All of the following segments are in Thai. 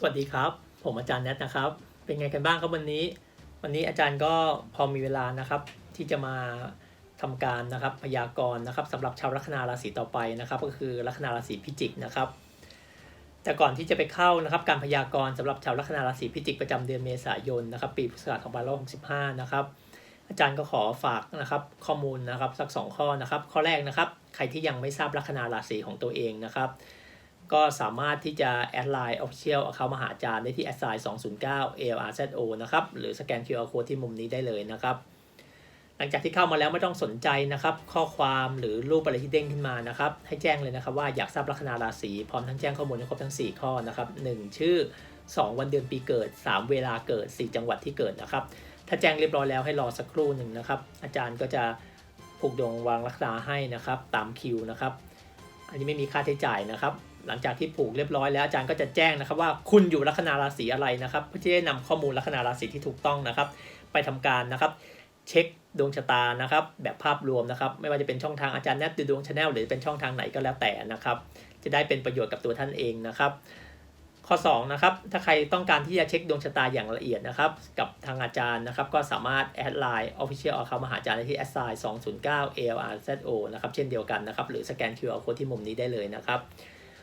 สวัสดีครับ ผมอาจารย์แนทนะครับ เป็นไงกันบ้างครับวันนี้ วันนี้อาจารย์ก็พอมีเวลานะครับ ที่จะมาทำการนะครับพยากรณ์นะครับสำหรับชาวลัคนาราศีต่อไปนะครับ ก็คือลัคนาราศีพิจิกนะครับ แต่ก่อนที่จะไปเข้านะครับ การพยากรณ์สำหรับชาวลัคนาราศีพิจิกประจำเดือนเมษายนนะครับ ปีพุทธศักราช2565 นะครับ อาจารย์ก็ขอฝากนะครับข้อมูลนะครับสัก 2 ข้อนะครับ ข้อแรกนะครับ ใครที่ยังไม่ทราบลัคนาราศีของตัวเองนะครับ ก็สามารถที่จะแอดไลน์ Official เข้ามาหาอาจารย์ได้ที่แอดไซน์209 ALRZO นะครับ หรือสแกน QR Code ที่มุมนี้ได้เลยนะครับ หลังจากที่เข้ามาแล้วไม่ต้องสนใจนะครับ ข้อความหรือรูปอะไรที่เด้งขึ้นมานะครับ ให้แจ้งเลยนะครับว่าอยากทราบลัคนาราศีพร้อมทั้งแจ้งข้อมูลครบทั้ง 4 ข้อนะครับ 1 ชื่อ 2 วันเดือนปีเกิด 3 เวลาเกิด 4 จังหวัดที่เกิดนะครับ ถ้าแจ้งเรียบร้อยแล้วให้รอสักครู่หนึ่งนะครับ อาจารย์ก็จะผูกดวงวางลัคนาให้นะครับ ตามคิวนะครับ อันนี้ไม่มีค่าใช้จ่ายนะครับ หลังจากที่ผูกเรียบร้อยแล้วอาจารย์ก็จะแจ้งนะครับว่าคุณอยู่ลัคนาราศีอะไรนะครับเพื่อที่จะนำข้อมูลลัคนาราศีที่ถูกต้องนะครับ ไปทำการนะครับ เช็คดวงชะตานะครับ แบบภาพรวมนะครับ ไม่ว่าจะเป็นช่องทางอาจารย์แนทดูดวงชาแนลหรือเป็นช่องทางไหนก็แล้วแต่นะครับ จะได้เป็นประโยชน์กับตัวท่านเองนะครับ ข้อ2นะครับถ้าใครต้องการที่จะเช็คดวงชะตาอย่างละเอียดนะครับ กับทางอาจารย์นะครับ ก็สามารถแอดไลน์ Official เอาเข้ามาหาอาจารย์ที่แอดไซน์209 ALRZO นะครับเช่นเดียวกันนะครับ หรือสแกน QR Code ที่มุมนี้ได้เลยนะครับ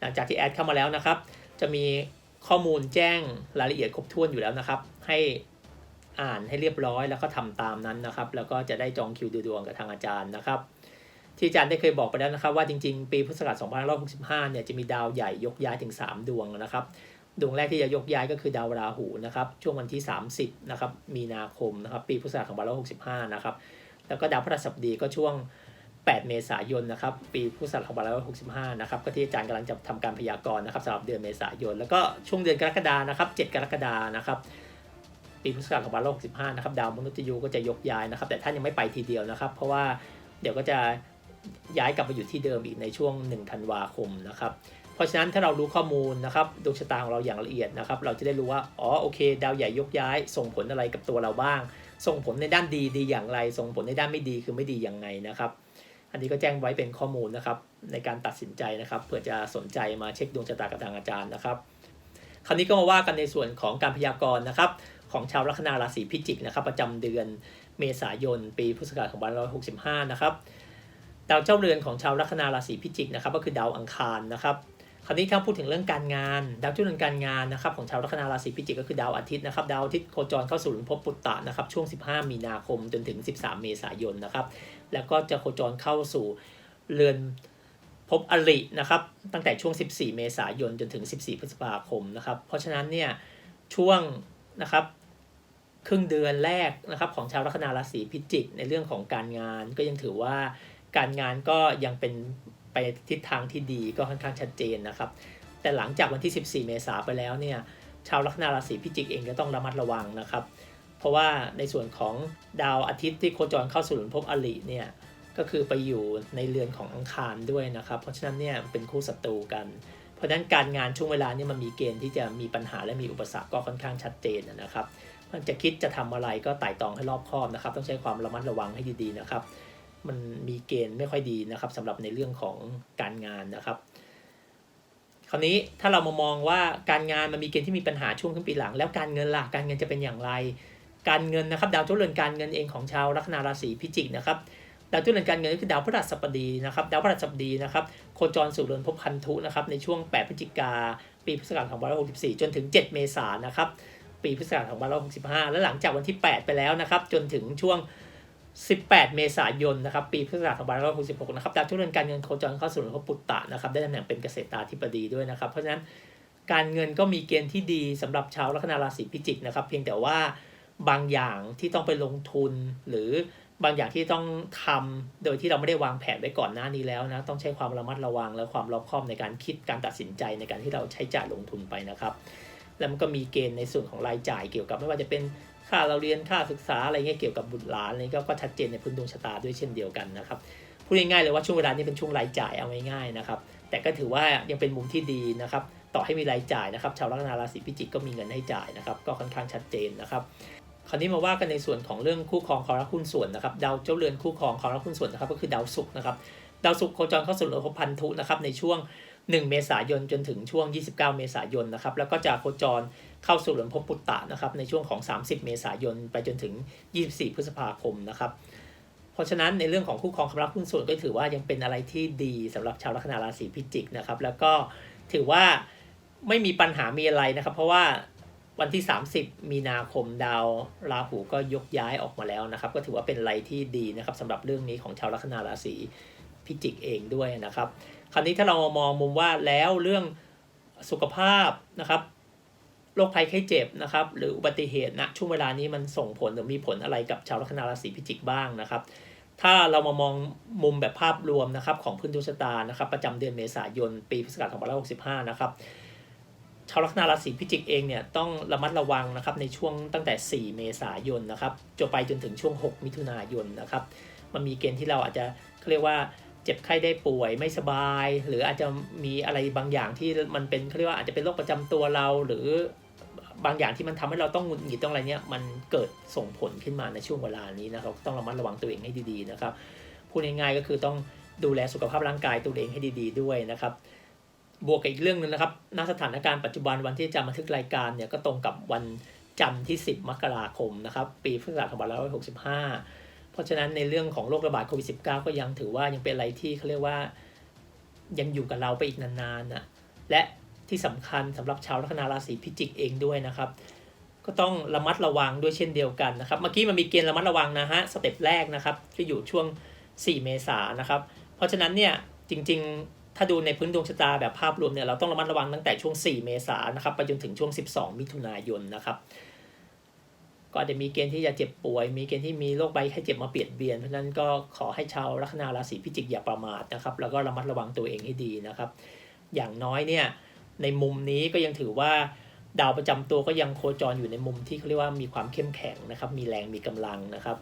หลังจากที่แอดเข้ามาแล้วนะครับ จะมีข้อมูลแจ้งรายละเอียดครบถ้วนอยู่แล้วนะครับ ให้อ่านให้เรียบร้อยแล้วก็ทำตามนั้นนะครับ แล้วก็จะได้จองคิวดูดวงกับทางอาจารย์นะครับ ที่อาจารย์ได้เคยบอกไปแล้วนะครับ ว่าจริงๆ ปีพุทธศักราช2565 เนี่ยจะมีดาวใหญ่ยกย้ายถึง 3 ดวงนะครับ ดวงแรกที่จะยกย้ายก็คือดาวราหูนะครับ ช่วงวันที่ 30 นะครับ มีนาคมนะครับ ปีพุทธศักราช2565 นะครับ แล้วก็ดาวพฤหัสบดีก็ช่วง 8 เมษายนนะครับปีพุทธศักราช2565 นะครับก็ที่อาจารย์กำลังจะทำการพยากรณ์นะครับสำหรับเดือนเมษายน แล้วก็ช่วงเดือนกรกฎานะครับ 7 กรกฎานะครับปีพุทธศักราช2565 นะครับดาวมนุษย์ยูก็จะยกย้ายนะครับ แต่ท่านยังไม่ไปทีเดียวนะครับ เพราะว่าเดี๋ยวก็จะย้ายกลับมาอยู่ที่เดิมอีกในช่วง 1 ธันวาคมนะครับเพราะฉะนั้นถ้าเรารู้ข้อมูลนะครับดวงชะตาของเราอย่างละเอียดนะครับ เราจะได้รู้ว่าอ๋อโอเค ดาวใหญ่ยกย้าย ส่งผลอะไรกับตัวเราบ้าง ส่งผลในด้านดีดีอย่างไร ส่งผลในด้านไม่ดีคือไม่ดีอย่างไงนะครับ อันนี้ก็แจ้งไว้เป็นข้อมูลนะครับ ในการตัดสินใจนะครับเผื่อจะสนใจมาเช็คดวงชะตากับทางอาจารย์นะครับ คราวนี้ก็มาว่ากันในส่วนของการพยากรณ์นะครับ ของชาวลัคนาราศีพิจิกนะครับ ประจำเดือนเมษายน ปีพุทธศักราช2565 นะครับดาวเจ้าเรือนของชาวลัคนาราศีพิจิกนะครับ ก็คือดาวอังคารนะครับ คราวนี้ถ้าพูดถึงเรื่องการงาน ดาวเจ้าเรือนการงานนะครับของชาวลัคนาราศีพิจิกก็คือดาวอาทิตย์นะครับดาวอาทิตย์โคจรเข้าสู่หลุมภพปุตตะนะครับช่วง 15 มีนาคมจนถึง 13 เมษายนนะครับแล้วก็จะโคจรเข้าสู่เรือนภพอรินะครับตั้งแต่ช่วง 14 เมษายนจนถึง 14 พฤษภาคมนะครับเพราะฉะนั้นเนี่ยช่วงนะครับครึ่งเดือนแรกนะครับของชาวลัคนาราศีพิจิกในเรื่องของการงานก็ยังถือว่าการงานก็ยังเป็น ไปทิศทางที่ดีก็ค่อนข้างชัดเจนนะครับ แต่หลังจากวันที่ 14 เมษาไปแล้วเนี่ยชาวลัคนาราศีพิจิกเองก็ต้องระมัดระวังนะครับ เพราะว่าในส่วนของดาวอาทิตย์ที่โคจรเข้าสู่หลุมภพอริเนี่ยก็คือไปอยู่ในเรือนของอังคารด้วยนะครับ เพราะฉะนั้นเนี่ยเป็นคู่ศัตรูกัน เพราะฉะนั้นการงานช่วงเวลานี้มันมีเกณฑ์ที่จะมีปัญหาและมีอุปสรรคก็ค่อนข้างชัดเจนนะครับมันจะคิดจะทำอะไรก็ไต่ตองให้รอบคอบนะครับ ต้องใช้ความระมัดระวังให้ดีๆนะครับ มันมีเกณฑ์ไม่ค่อยดีนะครับสำหรับในเรื่องของการงานนะครับ คราวนี้ถ้าเรามามองว่าการงานมันมีเกณฑ์ที่มีปัญหาช่วงครึ่งปีหลัง แล้วการเงินล่ะการเงินจะเป็นอย่างไร การเงินนะครับ ดาวเจ้าเรือนการเงินเองของชาวลัคนาราศีพิจิกนะครับดาวเจ้าเรือนการเงินก็คือดาวพฤหัสบดีนะครับดาวพฤหัสบดีนะครับโคจรสู่เรือนภพพันธุนะครับในช่วง 8 พฤศจิกาปีพุทธศักราช2564 จนถึง 7 เมษายนนะครับปีพุทธศักราช2565 และหลังจากวันที่ 8 ไปแล้วนะครับ จนถึงช่วง 18 เมษายนนะครับปีพุทธศักราช2566นะครับดาวเจ้าเรือนการเงินโคจรเข้าสู่เรือนภพปุตตะนะครับได้ตำแหน่งเป็นเกษตราธิบดีด้วยนะครับ เพราะฉะนั้นการเงินก็มีเกณฑ์ที่ดีสำหรับชาวลัคนาราศีพิจิกนะครับ เพียงแต่ว่าบางอย่างที่ต้องไปลงทุน หรือบางอย่างที่ต้องทำโดยที่เราไม่ได้วางแผนไว้ก่อนหน้านี้แล้วนะต้องใช้ความระมัดระวังและความรอบคอบในการคิดการตัดสินใจในการที่เราใช้จ่ายลงทุนไปนะครับ แล้วมันก็มีเกณฑ์ในส่วนของรายจ่ายเกี่ยวกับไม่ว่าจะเป็นค่าเราเรียนค่าศึกษาอะไรเงี้ยเกี่ยวกับบุตรหลานอะไรก็ก็ชัดเจนในพื้นดวงชะตาด้วยเช่นเดียวกันนะครับพูดง่ายๆเลยว่าช่วงเวลานี้เป็นช่วงรายจ่ายเอาง่ายๆนะครับแต่ก็ถือว่ายังเป็นมุมที่ดีนะครับต่อให้มีรายจ่ายนะครับชาวลัคนาราศีพิจิกก็มีเงินให้จ่ายนะครับก็ค่อนข้างชัดเจนนะครับคราวนี้มาว่ากันในส่วนของเรื่องคู่ครองคอรักหุ้นส่วนนะครับดาวเจ้าเรือนคู่ครองคอรักหุ้นส่วนนะครับก็คือดาวศุกร์นะครับดาวศุกร์โคจรเข้าสู่เรือนพันธุนะครับในช่วง 1 เมษายนจนถึงช่วง 29 เมษายนนะครับ แล้วก็จะโคจรเข้าสู่เรือนภพปุตตะนะครับ ในช่วงของ 30 เมษายนไปจนถึง 24 พฤษภาคมนะครับ เพราะฉะนั้นในเรื่องของคู่ครองความรักหุ้นส่วนก็ถือว่ายังเป็นอะไรที่ดีสำหรับชาวลัคนาราศีพิจิกนะครับ แล้วก็ถือว่าไม่มีปัญหามีอะไรนะครับ เพราะว่าวันที่ 30 มีนาคมดาวราหูก็ยกย้ายออกมาแล้วนะครับ ก็ถือว่าเป็นอะไรที่ดีนะครับสำหรับเรื่องนี้ของชาวลัคนาราศีพิจิกเองด้วยนะครับ คราวนี้ถ้าเรามองมุมว่าแล้วเรื่องสุขภาพนะครับโรคภัยไข้เจ็บนะครับ หรืออุบัติเหตุณะช่วงเวลานี้มันส่งผลหรือมีผลอะไรกับชาวลัคนาราศีพิจิกบ้างนะครับ ถ้าเรามามองมุมแบบภาพรวมนะครับของพื้นดวงชะตานะครับประจำเดือนเมษายน ปีพุทธศักราช2565 นะครับชาวลัคนาราศีพิจิกเองเนี่ยต้องระมัดระวังนะครับในช่วงตั้งแต่ 4 เมษายนนะครับจนไปจนถึงช่วง 6 มิถุนายนนะครับ มันมีเกณฑ์ที่เราอาจจะเขาเรียกว่า เจ็บไข้ได้ป่วยไม่สบาย หรืออาจจะมีอะไรบางอย่างที่มันเป็นเขาเรียกว่าอาจจะเป็นโรคประจำตัวเรา หรือบางอย่างที่มันทำให้เราต้องหงุดหงิดต้องอะไรเนี้ยมันเกิดส่งผลขึ้นมาในช่วงเวลานี้นะครับต้องระมัดระวังตัวเองให้ดีๆนะครับพูดง่ายๆก็คือต้องดูแลสุขภาพร่างกายตัวเองให้ดี ๆ ด้วยนะครับบวกกับอีกเรื่องหนึงนะครับณสถานการณ์ปัจจุบันวันที่จะบันทึกรายการเนี่ยก็ตรงกับวันจันทร์ที่ 10 มกราคมนะครับ ปีพุทธศักราช2565 เพราะฉะนั้นในเรื่องของโรคระบาดโควิด -19 ก็ยังถือว่ายังเป็นอะไรที่เขาเรียกว่ายังอยู่กับเราไปอีกนานๆนะและที่สำคัญสำหรับชาวลัคนาราศีพิจิกเองด้วยนะครับ ก็ต้องระมัดระวังด้วยเช่นเดียวกันนะครับ เมื่อกี้มันมีเกณฑ์ระมัดระวังนะฮะสเต็ปแรกนะครับที่อยู่ช่วง 4 เมษายนนะครับ เพราะฉะนั้นเนี่ยจริงๆ ถ้าดูในพื้นดวงชะตาแบบภาพรวมเนี่ยเราต้องระมัดระวังตั้งแต่ช่วง 4 เมษายนนะครับไปจนถึงช่วง 12 มิถุนายนนะครับ ก็อาจจะมีเกณฑ์ที่จะเจ็บป่วย มีเกณฑ์ที่มีโรคใบไข้เจ็บมาเปลี่ยนเบียน เพราะฉะนั้นก็ขอให้ชาวลัคนาราศีพิจิกอย่าประมาทนะครับ แล้วก็ระมัดระวังตัวเองให้ดีนะครับ อย่างน้อยเนี่ยในมุมนี้ก็ยังถือว่าดาวประจำตัวก็ยังโคจรอยู่ในมุมที่เขาเรียกว่ามีความเข้มแข็งนะครับ มีแรงมีกำลังนะครับ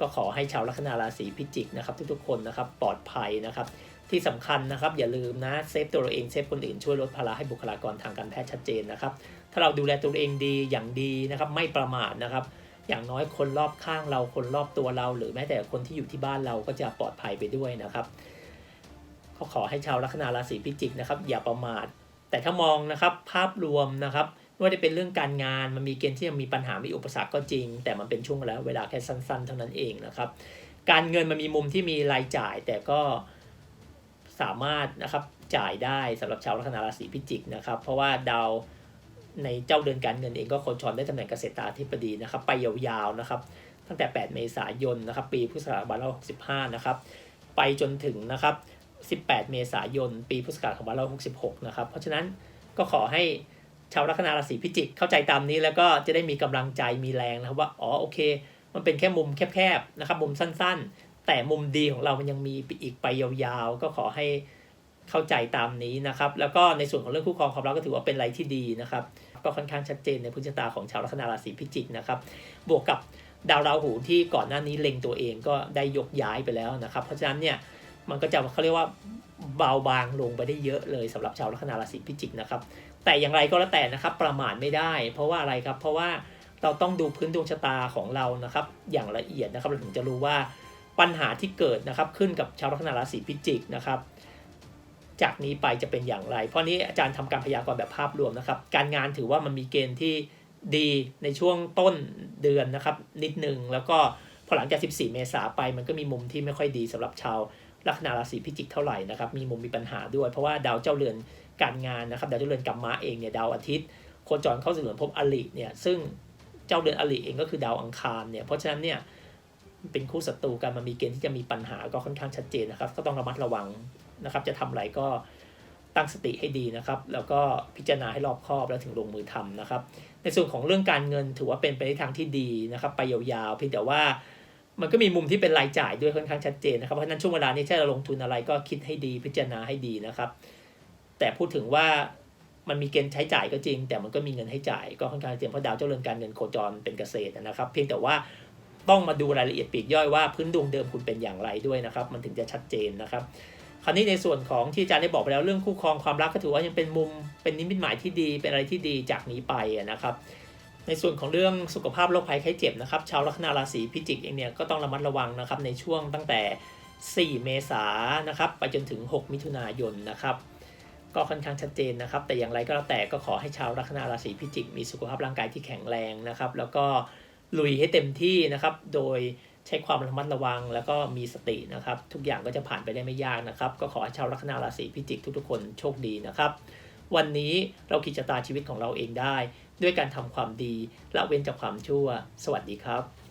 ก็ขอให้ชาวลัคนาราศีพิจิกนะครับ ทุกๆคนนะครับปลอดภัยนะครับ ที่สำคัญนะครับ อย่าลืมนะเซฟตัวเราเองเซฟคนอื่นช่วยลดภาระให้บุคลากรทางการแพทย์ชัดเจนนะครับ ถ้าเราดูแลตัวเองดีอย่างดีนะครับ ไม่ประมาทนะครับ อย่างน้อยคนรอบข้างเราคนรอบตัวเรา หรือแม้แต่คนที่อยู่ที่บ้านเราก็จะปลอดภัยไปด้วยนะครับก็ขอให้ชาวลัคนาราศีพิจิกนะครับ อย่าประมาท แต่ถ้ามองนะครับภาพรวมนะครับไม่ว่าจะเป็นเรื่องการงานมันมีเกณฑ์ที่ยังมีปัญหามีอุปสรรคก็จริง แต่มันเป็นช่วงแล้วเวลาแค่สั้น ๆ เท่านั้นเองนะครับ การเงินมันมีมุมที่มีรายจ่ายแต่ก็ สามารถนะครับจ่ายได้สำหรับชาวลัคนาราศีพิจิกนะครับ เพราะว่าดาวในเจ้าเดือนการเงินเองก็โคจรได้ตำแหน่งเกษตราธิบดีนะครับ ไปยาวๆนะครับ ตั้งแต่ 8 เมษายนนะครับ ปีพุทธศักราช2565 นะครับ ไปจนถึงนะครับ 18 เมษายน ปีพุทธศักราช2566 นะครับ เพราะฉะนั้นก็ขอให้ชาวลัคนาราศีพิจิกเข้าใจตามนี้แล้วก็จะได้มีกำลังใจมีแรงนะครับว่าอ๋อโอเค มันเป็นแค่มุมแคบๆนะครับมุมสั้นๆ แต่มุมดีของเรามันยังมีอีกไปยาวๆ ก็ขอให้เข้าใจตามนี้นะครับ แล้วก็ในส่วนของเรื่องคู่ครองความรักก็ถือว่าเป็นอะไรที่ดีนะครับ ก็ค่อนข้างชัดเจนในพื้นชะตาของชาวลัคนาราศีพิจิกนะครับ บวกกับดาวราหูที่ก่อนหน้านี้เล็งตัวเองก็ได้ยกย้ายไปแล้วนะครับ เพราะฉะนั้นเนี่ยมันก็จะเขาเรียกว่าเบาบางลงไปได้เยอะเลยสำหรับชาวลัคนาราศีพิจิกนะครับ แต่อย่างไรก็แล้วแต่นะครับประมาทไม่ได้ เพราะว่าอะไรครับ เพราะว่าเราต้องดูพื้นดวงชะตาของเรานะครับ อย่างละเอียดนะครับเราถึงจะรู้ว่า ปัญหาที่เกิดนะครับขึ้นกับชาวลัคนาราศีพิจิกนะครับ จากนี้ไปจะเป็นอย่างไร เพราะนี้อาจารย์ทำการพยากรณ์แบบภาพรวมนะครับ การงานถือว่ามันมีเกณฑ์ที่ดีในช่วงต้นเดือนนะครับนิดหนึ่งแล้วก็พอหลังจาก 14 เมษาไปมันก็มีมุมที่ไม่ค่อยดีสำหรับชาวลัคนาราศีพิจิกเท่าไหร่นะครับ มีมุมมีปัญหาด้วย เพราะว่าดาวเจ้าเรือนการงานนะครับ ดาวเจ้าเรือนกัมมะเองเนี่ยดาวอาทิตย์โคจรเข้าสู่เรือนภพอลิเนี่ยซึ่งเจ้าเรือนอลิเองก็คือดาวอังคารเนี่ยเพราะฉะนั้นเนี่ย เป็นคู่ศัตรูกันมันมีเกณฑ์ที่จะมีปัญหาก็ค่อนข้างชัดเจนนะครับ ก็ต้องระมัดระวังนะครับ จะทำอะไรก็ตั้งสติให้ดีนะครับ แล้วก็พิจารณาให้รอบคอบแล้วถึงลงมือทำนะครับ ในส่วนของเรื่องการเงินถือว่าเป็นไปในทางที่ดีนะครับ ไปยาวๆเพียงแต่ว่ามันก็มีมุมที่เป็นรายจ่ายด้วยค่อนข้างชัดเจนนะครับเพราะฉะนั้นช่วงเวลานี้ถ้าเราลงทุนอะไรก็คิดให้ดีพิจารณาให้ดีนะครับ แต่พูดถึงว่ามันมีเกณฑ์ใช้จ่ายก็จริง แต่มันก็มีเงินให้จ่ายก็ค่อนข้างชัดเจนเพราะดาวเจ้าเรือนการเงินโคจรเป็นเกษตรนะครับ เพียงแต่ว่า ต้องมาดูรายละเอียดปีกย่อยว่าพื้นดวงเดิมคุณเป็นอย่างไรด้วยนะครับ มันถึงจะชัดเจนนะครับ คราวนี้ในส่วนของที่อาจารย์ได้บอกไปแล้วเรื่องคู่ครองความรักก็ถือว่ายังเป็นมุมเป็นนิมิตหมายที่ดีเป็นอะไรที่ดีจากนี้ไปนะครับในส่วนของเรื่องสุขภาพโรคภัยไข้เจ็บนะครับชาวลัคนาราศีพิจิกเองเนี่ยก็ต้องระมัดระวังนะครับในช่วงตั้งแต่ 4 เมษายนนะครับไปจนถึง 6 มิถุนายนนะครับก็ค่อนข้างชัดเจนนะครับ แต่อย่างไรก็แล้วแต่ก็ขอให้ชาวลัคนาราศีพิจิก มีสุขภาพร่างกายที่แข็งแรงนะครับ แล้วก็ ลุยให้เต็มที่นะครับ โดยใช้ความระมัดระวังแล้วก็มีสตินะครับ ทุกอย่างก็จะผ่านไปได้ไม่ยากนะครับ ก็ขอให้ชาวลัคนาราศีพิจิกทุกๆคนโชคดีนะครับ วันนี้เราขีดชะตาชีวิตของเราเองได้ ด้วยการทำความดีละเว้นจากความชั่ว สวัสดีครับ